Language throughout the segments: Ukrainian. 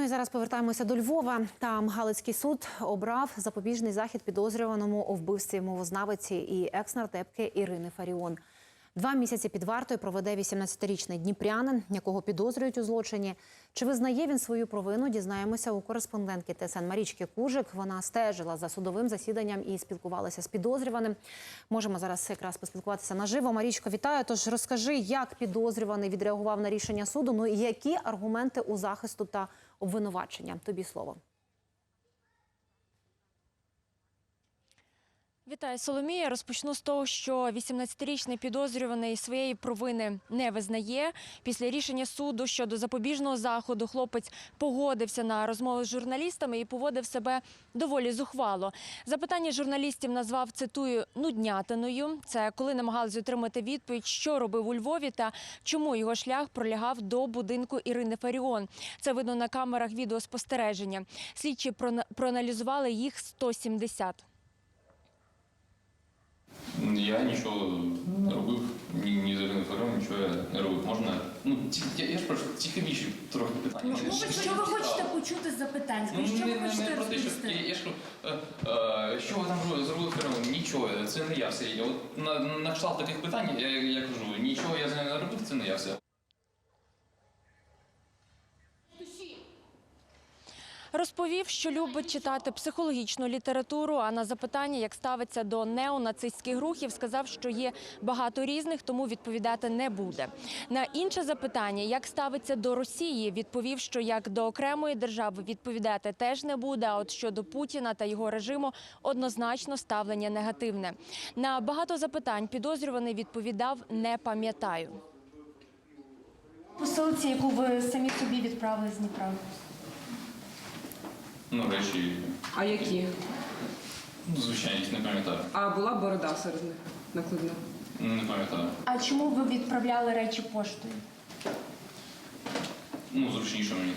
Ну і зараз повертаємося до Львова. Там Галицький суд обрав запобіжний захід підозрюваному у вбивстві мовознавиці і екс-нардепки Ірини Фаріон. Два місяці під вартою проведе 18-річний дніпрянин, якого підозрюють у злочині. Чи визнає він свою провину? Дізнаємося у кореспондентки ТСН Марічки Кужик. Вона стежила за судовим засіданням і спілкувалася з підозрюваним. Можемо зараз якраз поспілкуватися наживо. Марічко, вітаю. Тож розкажи, як підозрюваний відреагував на рішення суду. Ну і які аргументи у захисту та обвинувачення? Тобі слово. Вітаю, Соломія. Розпочну з того, що 18-річний підозрюваний своєї провини не визнає. Після рішення суду щодо запобіжного заходу хлопець погодився на розмову з журналістами і поводив себе доволі зухвало. Запитання журналістів назвав цитую нуднятиною. Це коли намагалися отримати відповідь, що робив у Львові та чому його шлях пролягав до будинку Ірини Фаріон. Це видно на камерах відеоспостереження. Слідчі проаналізували їх 170. Я нічого не робив, ні, ні за інформацію, нічого я не робив. Можна. Ну, ті, я, я ж прошу, цікавіші трохи питання. Ну, що ви хочете почути з запитань? Ну, що не, ви не, хочете не про те, що розповісти? я, я ж кажу, е, е, що ви там зробили- зробили? Нічого, це не я все. Я От на, на кшталт таких питань я, я кажу, нічого я з нею не робив, це не я все. Розповів, що любить читати психологічну літературу. А на запитання, як ставиться до неонацистських рухів, сказав, що є багато різних, тому відповідати не буде. На інше запитання, як ставиться до Росії, відповів, що як до окремої держави відповідати теж не буде. А от щодо Путіна та його режиму однозначно ставлення негативне. На багато запитань підозрюваний відповідав не пам'ятаю. Посилці, яку ви самі собі відправили з Дніпра. Ну, речі, А які? ну, звичайно, їх не пам'ятаю. А була борода серед них накладна. Не пам'ятаю. А чому ви відправляли речі поштою? Ну, зручніше мені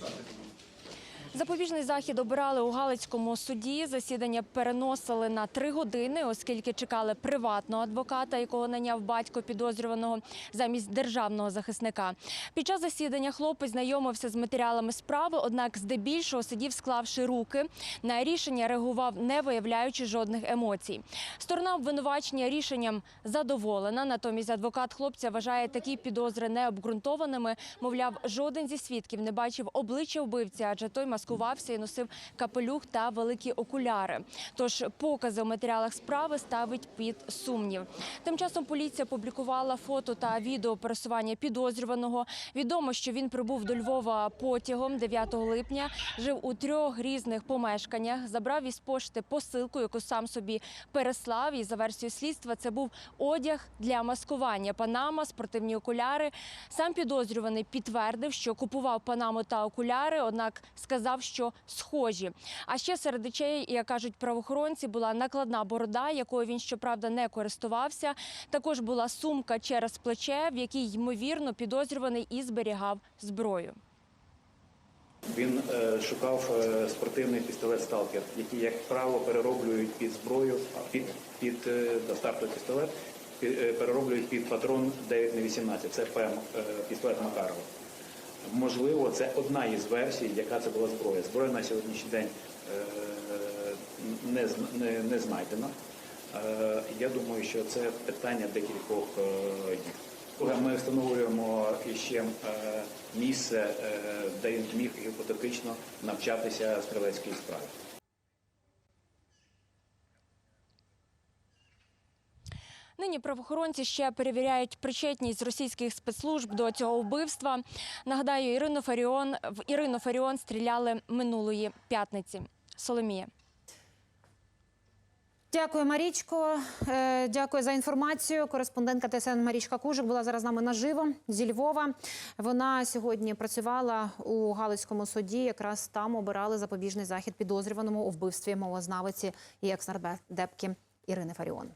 так. Запобіжний захід обирали у Галицькому суді. Засідання переносили на три години, оскільки чекали приватного адвоката, якого наняв батько підозрюваного замість державного захисника. Під час засідання хлопець знайомився з матеріалами справи, однак здебільшого сидів, склавши руки. На рішення реагував, не виявляючи жодних емоцій. Сторона обвинувачення рішенням задоволена. Натомість адвокат хлопця вважає такі підозри необґрунтованими. Мовляв, жоден зі свідків не бачив обличчя вбивці, адже той маскувався і носив капелюх та великі окуляри. Тож покази у матеріалах справи ставить під сумнів. Тим часом поліція публікувала фото та відео пересування підозрюваного. Відомо, що він прибув до Львова потягом 9 липня, жив у трьох різних помешканнях, забрав із пошти посилку, яку сам собі переслав. І за версією слідства це був одяг для маскування, панама, спортивні окуляри. Сам підозрюваний підтвердив, що купував панаму та окуляри, однак сказав, що схожі. А ще серед речей, як кажуть правоохоронці, була накладна борода, якою він щоправда не користувався. Також була сумка через плече, в якій ймовірно підозрюваний і зберігав зброю. Він е, шукав е, спортивний пістолет Сталкер, який, як правило, перероблюють під зброю, під, під е, стартовий пістолет, перероблюють під патрон 9 на 18 Це ПМ, пістолет Макарова. Можливо, це одна із версій, яка це була зброя. Зброя на сьогоднішній день е, не, не, не знайдена. Е, Я думаю, що це питання декількох е, днів. Ми встановлюємо ще е, місце, е, де він міг гіпотетично навчатися стрілецькій справі. Нині правоохоронці ще перевіряють причетність російських спецслужб до цього вбивства. Нагадаю, Ірину Фаріон в Ірину Фаріон стріляли минулої п'ятниці. Соломія. Дякую, Марічко. Е, Дякую за інформацію. Кореспондентка ТСН Марічка Кужик була зараз з нами наживо зі Львова. Вона сьогодні працювала у Галицькому суді. Якраз там обирали запобіжний захід підозрюваному у вбивстві мовознавиці і екс-нардепки Ірини Фаріон.